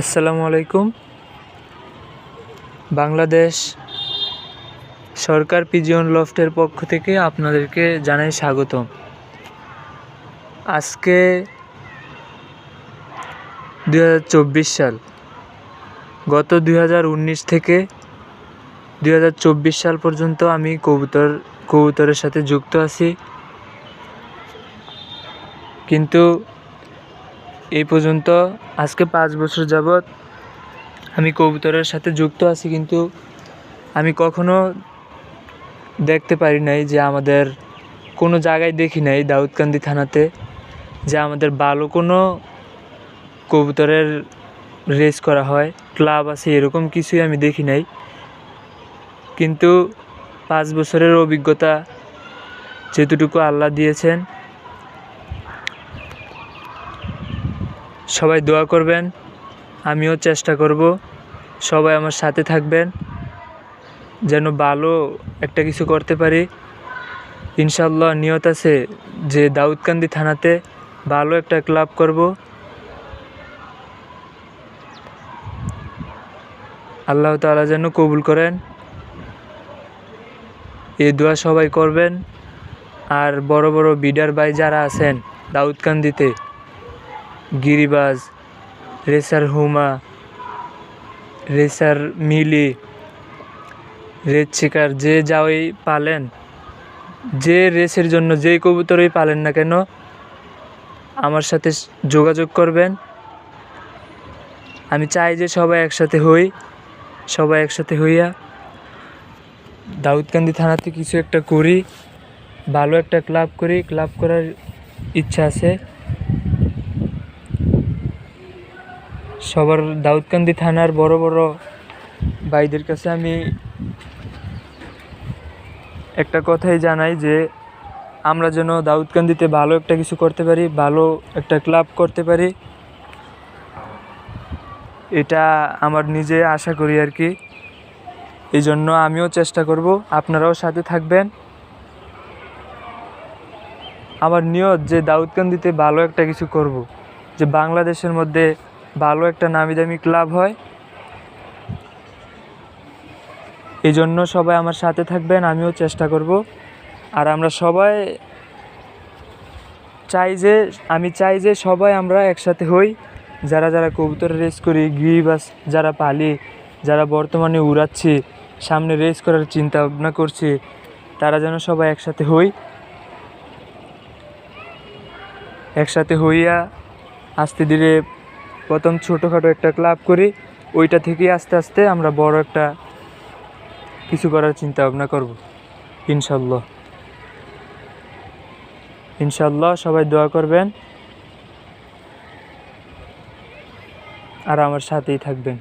আসসালামু আলাইকুম। বাংলাদেশ সরকার পিজিয়ন লফটের পক্ষ থেকে আপনাদেরকে জানাই স্বাগতম। আজকে দুই হাজার চব্বিশ সাল, গত দুই হাজার উনিশ থেকে দুই হাজার চব্বিশ সাল পর্যন্ত আমি কবুতর, কবুতরের সাথে যুক্ত আছি। কিন্তু এই পর্যন্ত। আজকে পাঁচ বছর যাবৎ আমি কবুতরের সাথে যুক্ত আছি, কিন্তু আমি কখনো দেখতে পারি নাই যে আমাদের কোনো জায়গায় দেখি নাই দাউদকান্দি থানাতে যে আমাদের ভালো কোনো কবুতরের রেস করা হয়, ক্লাব আছে, এরকম কিছুই আমি দেখি নাই। কিন্তু পাঁচ বছরের অভিজ্ঞতা যেতটুকু আল্লাহ দিয়েছেন সবাই দোয়া করবেন, আমিও চেষ্টা করব সবাই আমার সাথে থাকবেন, যেন ভালো একটা কিছু করতে পারি। ইনশাল্লাহ নিয়ত আছে যে দাউদকান্দি থানাতে ভালো একটা ক্লাব করব। আল্লাহ তাআলা যেন কবুল করেন। এই দোয়া সবাই করবেন। আর বড় বড় বিডার ভাই যারা আছেন দাউদকান্দিতে গিরিবাজ, রেসার হুমা, রেসার মিলি রেস শিকার, যে যাওই পালেন, যে রেসের জন্য যেই কবুতরই পালেন না কেন, আমার সাথে যোগাযোগ করবেন। আমি চাই যে সবাই একসাথে হই, সবাই একসাথে হইয়া দাউদকান্দি থানাতে কিছু একটা করি, ভালো একটা ক্লাব করি, ক্লাব করার ইচ্ছা আছে। সবার দাউদকান্দি থানার বড় বড় ভাইদের কাছে আমি একটা কথাই জানাই যে আমরা যেন দাউদকান্দিতে ভালো একটা কিছু করতে পারি, ভালো একটা ক্লাব করতে পারি। এটা আমার নিজে আশা করি আর কি। এই জন্য আমিও চেষ্টা করব, আপনারাও সাথে থাকবেন। আমার নিয়ত যে দাউদকান্দিতে ভালো একটা কিছু করব, যে বাংলাদেশের মধ্যে ভালো একটা নামি দামি ক্লাব হয়। এই জন্য সবাই আমার সাথে থাকবেন, আমিও চেষ্টা করব। আর আমরা সবাই চাই যে, আমি চাই যে সবাই আমরা একসাথে হই। যারা যারা কবুতর রেস করি, গিরিবাস যারা পালি, যারা বর্তমানে উড়াচ্ছি, সামনে রেস করার চিন্তা ভাবনা করছি, তারা যেন সবাই একসাথে হই। একসাথে হইয়া আস্তে ধীরে প্রথম ছোটোখাটো একটা ক্লাব করি, ওইটা থেকে আস্তে আস্তে আমরা বড় একটা কিছু করার চিন্তা ভাবনা করব, ইনশাল্লাহ। ইনশাল্লাহ সবাই দোয়া করবেন, আর আমার সাথেই থাকবেন।